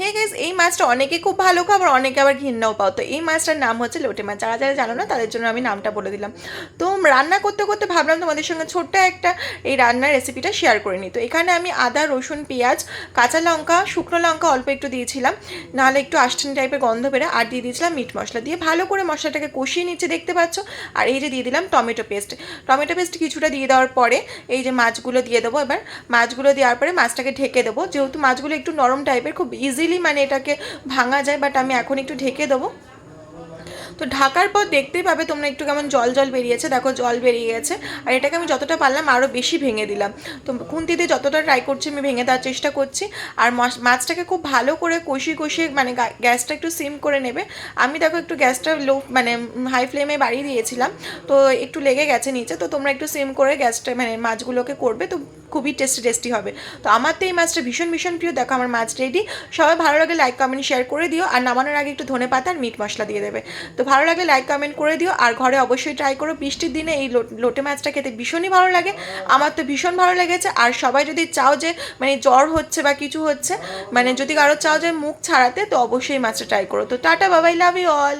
হে guess এই মাছটা অনেকে খুব ভালো খাও আবার অনেকে আবার ঘৃণাও পাও। তো এই মাছটার নাম হচ্ছে লোটে মাছ। যারা যারা জানো না, তাদের জন্য আমি নামটা বলে দিলাম। তো রান্না করতে করতে ভাবলাম তোমাদের সঙ্গে ছোট্ট একটা এই রান্নার রেসিপিটা শেয়ার করে নিই। তো এখানে আমি আদা, রসুন, পেঁয়াজ, কাঁচা লঙ্কা, শুকনো লঙ্কা অল্প একটু দিয়েছিলাম। নাহলে একটু আষ্টানি টাইপের গন্ধ বেড়ে আর দিয়ে দিয়েছিলাম মিট মশলা। দিয়ে ভালো করে মশলাটাকে কষিয়ে নিচ্ছে দেখতে পাচ্ছ। আর এই যে দিয়ে দিলাম টমেটো পেস্ট টমেটো পেস্ট কিছুটা দিয়ে দেওয়ার পরে এই যে মাছগুলো দিয়ে দেবো। এবার মাছগুলো দেওয়ার পরে মাছটাকে ঢেকে দেবো। যেহেতু মাছগুলো একটু নরম টাইপের খুব ইজিলি মানে এটাকে ভাঙা যায় বাট আমি এখন একটু ঢেকে দেবো। তো ঢাকার পর দেখতেই পাবে তোমরা একটু কেমন জল জল বেরিয়েছে। দেখো জল বেরিয়ে গেছে। আর এটাকে আমি যতটা পারলাম আরও বেশি ভেঙে দিলাম। তো খুন্তিতে যতটা ট্রাই করছি আমি ভেঙে দেওয়ার চেষ্টা করছি। আর মাছ- মাছটাকে খুব ভালো করে কষিয়ে কষিয়ে মানে গ্যাসটা একটু সিম করে নেবে। আমি দেখো একটু গ্যাসটা লো মানে হাই ফ্লেমে বাড়িয়ে দিয়েছিলাম। তো একটু লেগে গেছে নিচে। তো তোমরা একটু সিম করে গ্যাসটা মানে মাছগুলোকে করবে তো খুবই টেস্টি টেস্টি হবে। তো আমার তো এই মাছটা ভীষণ ভীষণ প্রিয়। দেখো আমার মাছ রেডি সবাই ভালো লাগে লাইক কমেন্ট শেয়ার করে দিও। আর নামানোর আগে একটু ধনে পাতা আর মিট মশলা দিয়ে দেবে। তো ভালো লাগলে লাইক কমেন্ট করে দিও। আর ঘরে অবশ্যই ট্রাই করো। বৃষ্টির দিনে এই লোটে মাছটা খেতে ভীষণই ভালো লাগে। আমার তো ভীষণ ভালো লেগেছে। আর সবাই যদি চাও যে মানে জ্বর হচ্ছে বা কিছু হচ্ছে মানে যদি কারও চাও যে মুখ ছাড়াতে, তো অবশ্যই মাছটা ট্রাই করো। তো টাটা বাবাই লাভ ইউ অল